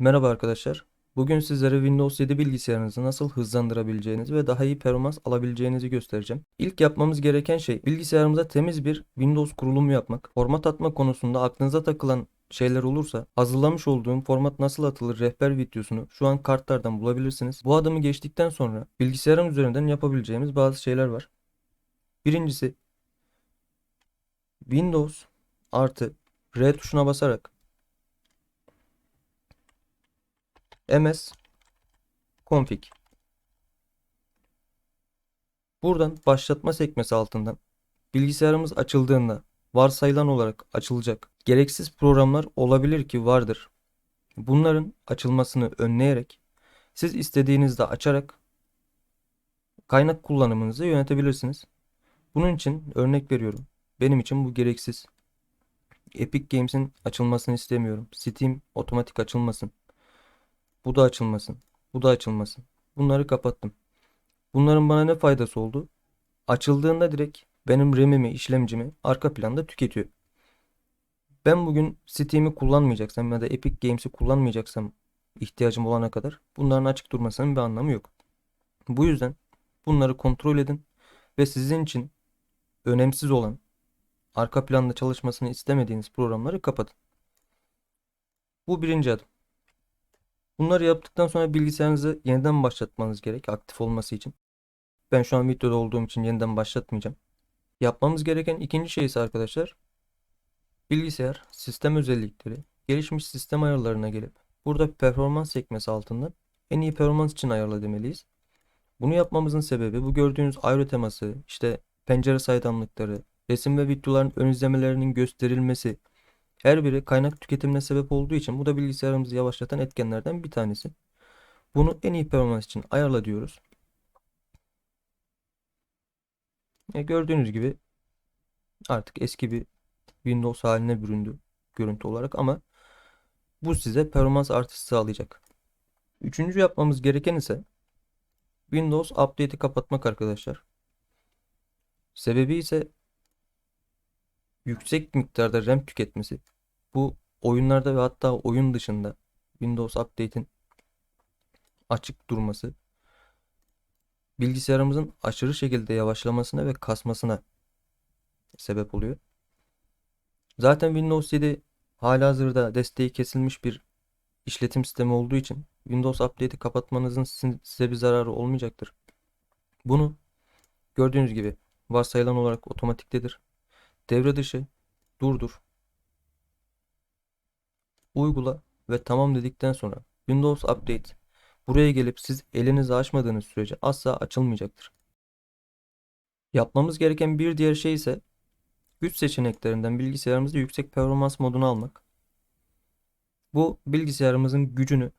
Merhaba arkadaşlar. Bugün sizlere Windows 7 bilgisayarınızı nasıl hızlandırabileceğinizi ve daha iyi performans alabileceğinizi göstereceğim. İlk yapmamız gereken şey bilgisayarımıza temiz bir Windows kurulumu yapmak. Format atma konusunda aklınıza takılan şeyler olursa hazırlamış olduğum format nasıl atılır rehber videosunu şu an kartlardan bulabilirsiniz. Bu adımı geçtikten sonra bilgisayarım üzerinden yapabileceğimiz bazı şeyler var. Birincisi Windows artı R tuşuna basarak ms config. Buradan başlatma sekmesi altından bilgisayarımız açıldığında varsayılan olarak açılacak gereksiz programlar olabilir ki vardır. Bunların açılmasını önleyerek siz istediğinizde açarak kaynak kullanımınızı yönetebilirsiniz. Bunun için örnek veriyorum. Benim için bu gereksiz. Epic Games'in açılmasını istemiyorum. Steam otomatik açılmasın. Bu da açılmasın. Bu da açılmasın. Bunları kapattım. Bunların bana ne faydası oldu? Açıldığında direkt benim RAM'imi, işlemcimi arka planda tüketiyor. Ben bugün Steam'i kullanmayacaksam ya da Epic Games'i kullanmayacaksam ihtiyacım olana kadar bunların açık durmasının bir anlamı yok. Bu yüzden bunları kontrol edin ve sizin için önemsiz olan arka planda çalışmasını istemediğiniz programları kapatın. Bu birinci adım. Bunları yaptıktan sonra bilgisayarınızı yeniden başlatmanız gerek aktif olması için. Ben şu an videoda olduğum için yeniden başlatmayacağım. Yapmamız gereken ikinci şey ise arkadaşlar bilgisayar sistem özellikleri gelişmiş sistem ayarlarına gelip burada performans sekmesi altından en iyi performans için ayarla demeliyiz. Bunu yapmamızın sebebi bu gördüğünüz aero teması, işte pencere saydamlıkları, resim ve videoların ön izlemelerinin gösterilmesi her biri kaynak tüketimine sebep olduğu için bu da bilgisayarımızı yavaşlatan etkenlerden bir tanesi. Bunu en iyi performans için ayarla diyoruz. E gördüğünüz gibi artık eski bir Windows haline büründü görüntü olarak ama bu size performans artışı sağlayacak. Üçüncü yapmamız gereken ise Windows Update'i kapatmak arkadaşlar. Sebebi ise yüksek miktarda RAM tüketmesi. Bu oyunlarda ve hatta oyun dışında Windows Update'in açık durması bilgisayarımızın aşırı şekilde yavaşlamasına ve kasmasına sebep oluyor. Zaten Windows 7 halihazırda desteği kesilmiş bir işletim sistemi olduğu için Windows Update'i kapatmanızın size bir zararı olmayacaktır. Bunu gördüğünüz gibi varsayılan olarak otomatiktedir. Devre dışı durdur. Uygula ve tamam dedikten sonra Windows Update buraya gelip siz elinizi açmadığınız sürece asla açılmayacaktır. Yapmamız gereken bir diğer şey ise güç seçeneklerinden bilgisayarımızı yüksek performans moduna almak. Bu bilgisayarımızın gücünü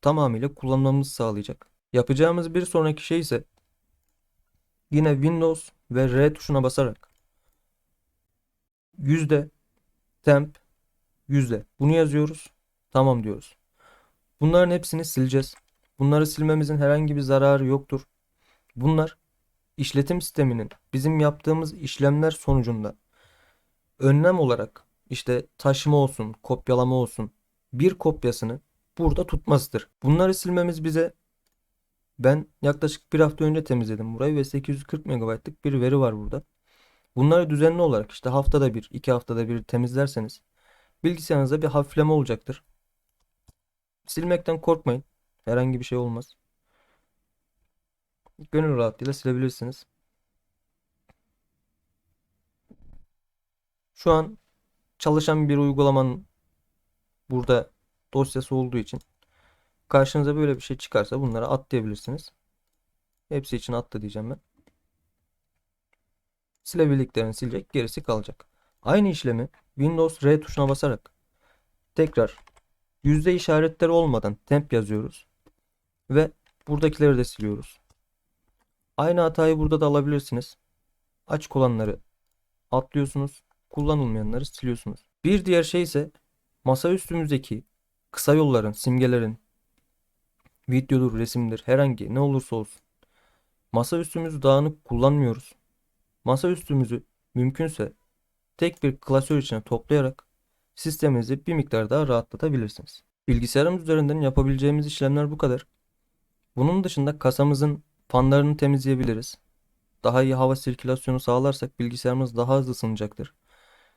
tamamıyla kullanmamızı sağlayacak. Yapacağımız bir sonraki şey ise yine Windows ve R tuşuna basarak yüzde temp yüzde bunu yazıyoruz. Tamam diyoruz. Bunların hepsini sileceğiz. Bunları silmemizin herhangi bir zararı yoktur. Bunlar işletim sisteminin bizim yaptığımız işlemler sonucunda önlem olarak işte taşıma olsun, kopyalama olsun bir kopyasını burada tutmasıdır. Bunları silmemiz bize ben yaklaşık bir hafta önce temizledim burayı ve 840 MB'lık bir veri var burada. Bunları düzenli olarak işte haftada bir, iki haftada bir temizlerseniz bilgisayarınızda bir hafifleme olacaktır. Silmekten korkmayın. Herhangi bir şey olmaz. Gönül rahatlığıyla silebilirsiniz. Şu an çalışan bir uygulamanın burada dosyası olduğu için karşınıza böyle bir şey çıkarsa bunları atlayabilirsiniz. Hepsi için atla diyeceğim ben. Silebildiklerini silecek, gerisi kalacak. Aynı işlemi Windows R tuşuna basarak tekrar yüzde işaretleri olmadan temp yazıyoruz ve buradakileri de siliyoruz. Aynı hatayı burada da alabilirsiniz. Açık olanları atlıyorsunuz, kullanılmayanları siliyorsunuz. Bir diğer şey ise masa üstümüzdeki kısa yolların, simgelerin, videodur, resimdir, herhangi ne olursa olsun. Masa üstümüzü dağınık kullanmıyoruz. Masa üstümüzü mümkünse tek bir klasör içine toplayarak sisteminizi bir miktar daha rahatlatabilirsiniz. Bilgisayarımız üzerinden yapabileceğimiz işlemler bu kadar. Bunun dışında kasamızın fanlarını temizleyebiliriz. Daha iyi hava sirkülasyonu sağlarsak bilgisayarımız daha hızlı ısınacaktır.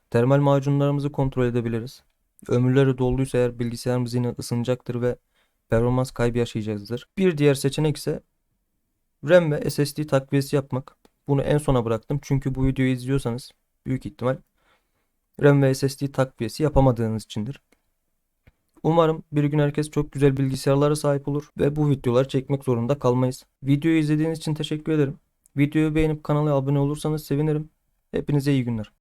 Termal macunlarımızı kontrol edebiliriz. Ömürleri dolduysa eğer bilgisayarımız yine ısınacaktır ve performans kaybı yaşayacaktır. Bir diğer seçenek ise RAM ve SSD takviyesi yapmak. Bunu en sona bıraktım çünkü bu videoyu izliyorsanız büyük ihtimal RAM ve SSD takviyesi yapamadığınız içindir. Umarım bir gün herkes çok güzel bilgisayarlara sahip olur ve bu videoları çekmek zorunda kalmayız. Videoyu izlediğiniz için teşekkür ederim. Videoyu beğenip kanala abone olursanız sevinirim. Hepinize iyi günler.